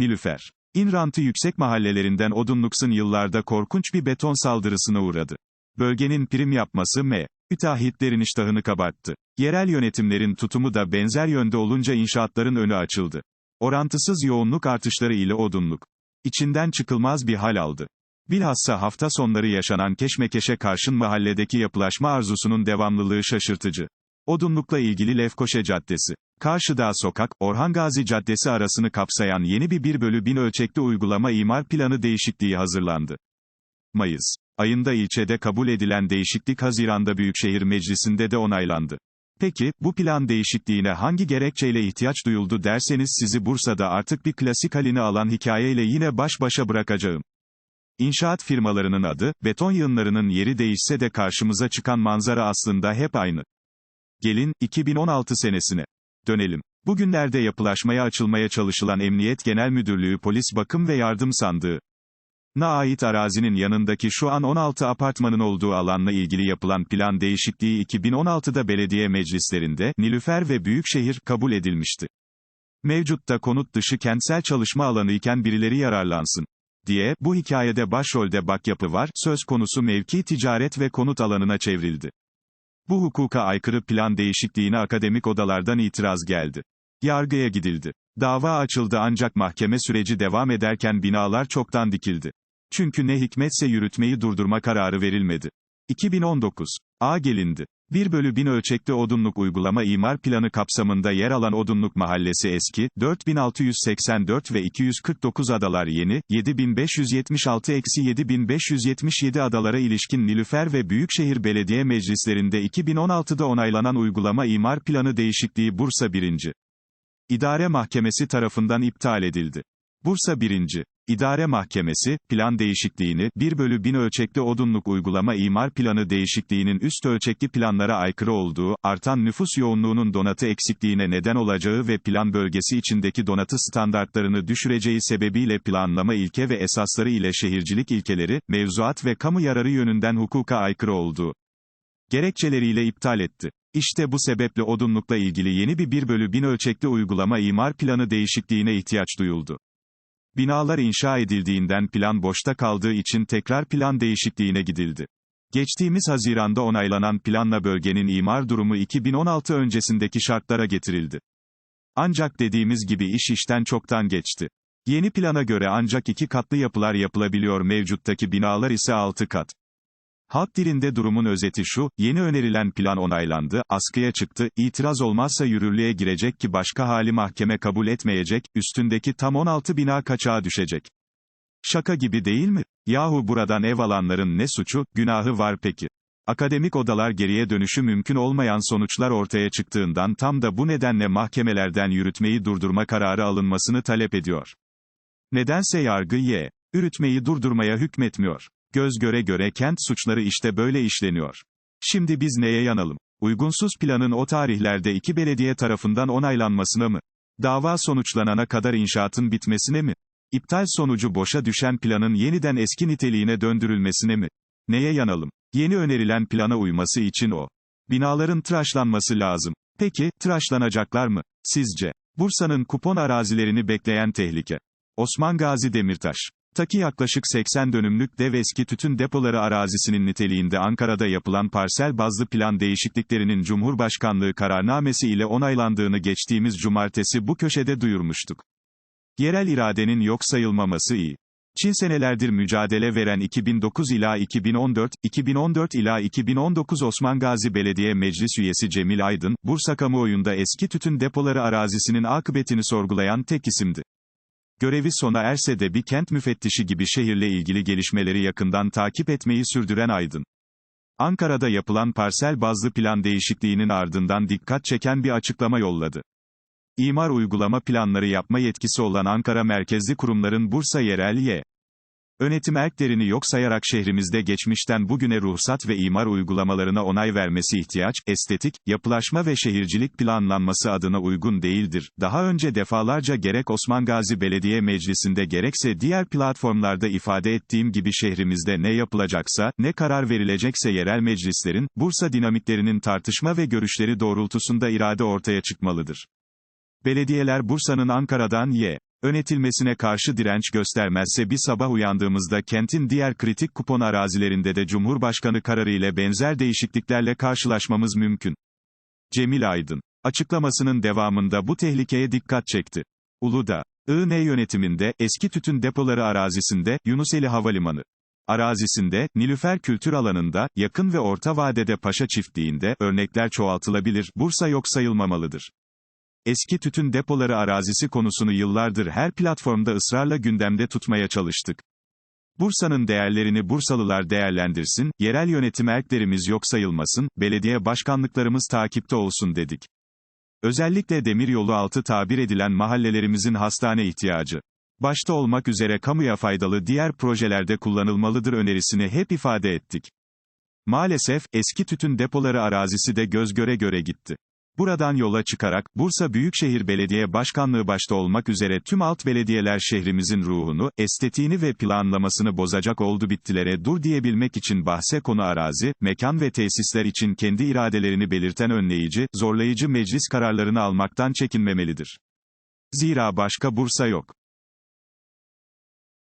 Nilüfer. İnrantı yüksek mahallelerinden Odunluks'un yıllarda korkunç bir beton saldırısına uğradı. Bölgenin prim yapması M. Müteahhitlerin iştahını kabarttı. Yerel yönetimlerin tutumu da benzer yönde olunca inşaatların önü açıldı. Orantısız yoğunluk artışları ile odunluk. içinden çıkılmaz bir hal aldı. Bilhassa hafta sonları yaşanan keşmekeşe karşın mahalledeki yapılaşma arzusunun devamlılığı şaşırtıcı. Odunlukla ilgili Lefkoşe Caddesi. Karşıdağ Sokak, Orhan Gazi Caddesi arasını kapsayan yeni bir 1 bölü 1000 ölçekli uygulama imar planı değişikliği hazırlandı. Mayıs ayında ilçede kabul edilen değişiklik Haziran'da Büyükşehir Meclisi'nde de onaylandı. Peki, bu plan değişikliğine hangi gerekçeyle ihtiyaç duyuldu derseniz sizi Bursa'da artık bir klasik halini alan hikayeyle yine baş başa bırakacağım. İnşaat firmalarının adı, beton yığınlarının yeri değişse de karşımıza çıkan manzara aslında hep aynı. Gelin, 2016 senesine. Dönelim. Bugünlerde yapılaşmaya açılmaya çalışılan Emniyet Genel Müdürlüğü Polis Bakım ve Yardım Sandığı. Na ait arazinin yanındaki şu an 16 apartmanın olduğu alanla ilgili yapılan plan değişikliği 2016'da belediye meclislerinde, Nilüfer ve Büyükşehir, kabul edilmişti. Mevcutta konut dışı kentsel çalışma alanı iken birileri yararlansın diye, bu hikayede başrolde Bakyapı var, söz konusu mevki ticaret ve konut alanına çevrildi. Bu hukuka aykırı plan değişikliğine akademik odalardan itiraz geldi. Yargıya gidildi. Dava açıldı ancak mahkeme süreci devam ederken binalar çoktan dikildi. Çünkü ne hikmetse yürütmeyi durdurma kararı verilmedi. 2019. A gelindi. 1 bölü 1000 ölçekli odunluk uygulama imar planı kapsamında yer alan Odunluk Mahallesi eski, 4684 ve 249 adalar yeni, 7576-7577 adalara ilişkin Nilüfer ve Büyükşehir Belediye Meclislerinde 2016'da onaylanan uygulama imar planı değişikliği Bursa 1. İdare Mahkemesi tarafından iptal edildi. Bursa 1. İdare Mahkemesi, plan değişikliğini, 1 bölü 1000 ölçekli odunluk uygulama imar planı değişikliğinin üst ölçekli planlara aykırı olduğu, artan nüfus yoğunluğunun donatı eksikliğine neden olacağı ve plan bölgesi içindeki donatı standartlarını düşüreceği sebebiyle planlama ilke ve esasları ile şehircilik ilkeleri, mevzuat ve kamu yararı yönünden hukuka aykırı olduğu gerekçeleriyle iptal etti. İşte bu sebeple odunlukla ilgili yeni bir 1 bölü 1000 ölçekli uygulama imar planı değişikliğine ihtiyaç duyuldu. Binalar inşa edildiğinden plan boşta kaldığı için tekrar plan değişikliğine gidildi. Geçtiğimiz Haziran'da onaylanan planla bölgenin imar durumu 2016 öncesindeki şartlara getirildi. Ancak dediğimiz gibi iş işten çoktan geçti. Yeni plana göre ancak iki katlı yapılar yapılabiliyor mevcuttaki binalar ise altı kat. Halk dilinde durumun özeti şu, yeni önerilen plan onaylandı, askıya çıktı, itiraz olmazsa yürürlüğe girecek ki başka hali mahkeme kabul etmeyecek, üstündeki tam 16 bina kaçağa düşecek. Şaka gibi değil mi? Yahu buradan ev alanların ne suçu, günahı var peki? Akademik odalar geriye dönüşü mümkün olmayan sonuçlar ortaya çıktığından tam da bu nedenle mahkemelerden yürütmeyi durdurma kararı alınmasını talep ediyor. Nedense yargı Y. Ürütmeyi durdurmaya hükmetmiyor. Göz göre göre kent suçları işte böyle işleniyor. Şimdi biz neye yanalım? Uygunsuz planın o tarihlerde iki belediye tarafından onaylanmasına mı? Dava sonuçlanana kadar inşaatın bitmesine mi? İptal sonucu boşa düşen planın yeniden eski niteliğine döndürülmesine mi? Neye yanalım? Yeni önerilen plana uyması için o. Binaların tıraşlanması lazım. Peki, tıraşlanacaklar mı? Sizce? Bursa'nın kupon arazilerini bekleyen tehlike. Osman Gazi Demirtaş Taki yaklaşık 80 dönümlük dev eski tütün depoları arazisinin niteliğinde Ankara'da yapılan parsel bazlı plan değişikliklerinin Cumhurbaşkanlığı kararnamesi ile onaylandığını geçtiğimiz cumartesi bu köşede duyurmuştuk. Yerel iradenin yok sayılmaması iyi. Çin senelerdir mücadele veren 2009 ila 2014, 2014 ila 2019 Osman Gazi Belediye Meclis üyesi Cemil Aydın, Bursa kamuoyunda eski tütün depoları arazisinin akıbetini sorgulayan tek isimdi. Görevi sona erse de bir kent müfettişi gibi şehirle ilgili gelişmeleri yakından takip etmeyi sürdüren Aydın. Ankara'da yapılan parsel bazlı plan değişikliğinin ardından dikkat çeken bir açıklama yolladı. İmar uygulama planları yapma yetkisi olan Ankara merkezli kurumların Bursa Yerel Y. Yönetim erklerini yok sayarak şehrimizde geçmişten bugüne ruhsat ve imar uygulamalarına onay vermesi ihtiyaç, estetik, yapılaşma ve şehircilik planlanması adına uygun değildir. Daha önce defalarca gerek Osman Gazi Belediye Meclisi'nde gerekse diğer platformlarda ifade ettiğim gibi şehrimizde ne yapılacaksa, ne karar verilecekse yerel meclislerin, Bursa dinamiklerinin tartışma ve görüşleri doğrultusunda irade ortaya çıkmalıdır. Belediyeler Bursa'nın Ankara'dan Y. Önetilmesine karşı direnç göstermezse bir sabah uyandığımızda kentin diğer kritik kupon arazilerinde de Cumhurbaşkanı kararı ile benzer değişikliklerle karşılaşmamız mümkün. Cemil Aydın. Açıklamasının devamında bu tehlikeye dikkat çekti. Uludağ. IN yönetiminde, eski tütün depoları arazisinde, Yunuseli Havalimanı. Arazisinde, Nilüfer Kültür Alanı'nda, yakın ve orta vadede Paşa Çiftliği'nde, örnekler çoğaltılabilir, Bursa yok sayılmamalıdır. Eski tütün depoları arazisi konusunu yıllardır her platformda ısrarla gündemde tutmaya çalıştık. Bursa'nın değerlerini Bursalılar değerlendirsin, yerel yönetim erklerimiz yok sayılmasın, belediye başkanlıklarımız takipte olsun dedik. Özellikle demiryolu altı tabir edilen mahallelerimizin hastane ihtiyacı. Başta olmak üzere kamuya faydalı diğer projelerde kullanılmalıdır önerisini hep ifade ettik. Maalesef, eski tütün depoları arazisi de göz göre göre gitti. Buradan yola çıkarak, Bursa Büyükşehir Belediye Başkanlığı başta olmak üzere tüm alt belediyeler şehrimizin ruhunu, estetiğini ve planlamasını bozacak oldu bittilere dur diyebilmek için bahse konu arazi, mekan ve tesisler için kendi iradelerini belirten önleyici, zorlayıcı meclis kararlarını almaktan çekinmemelidir. Zira başka Bursa yok.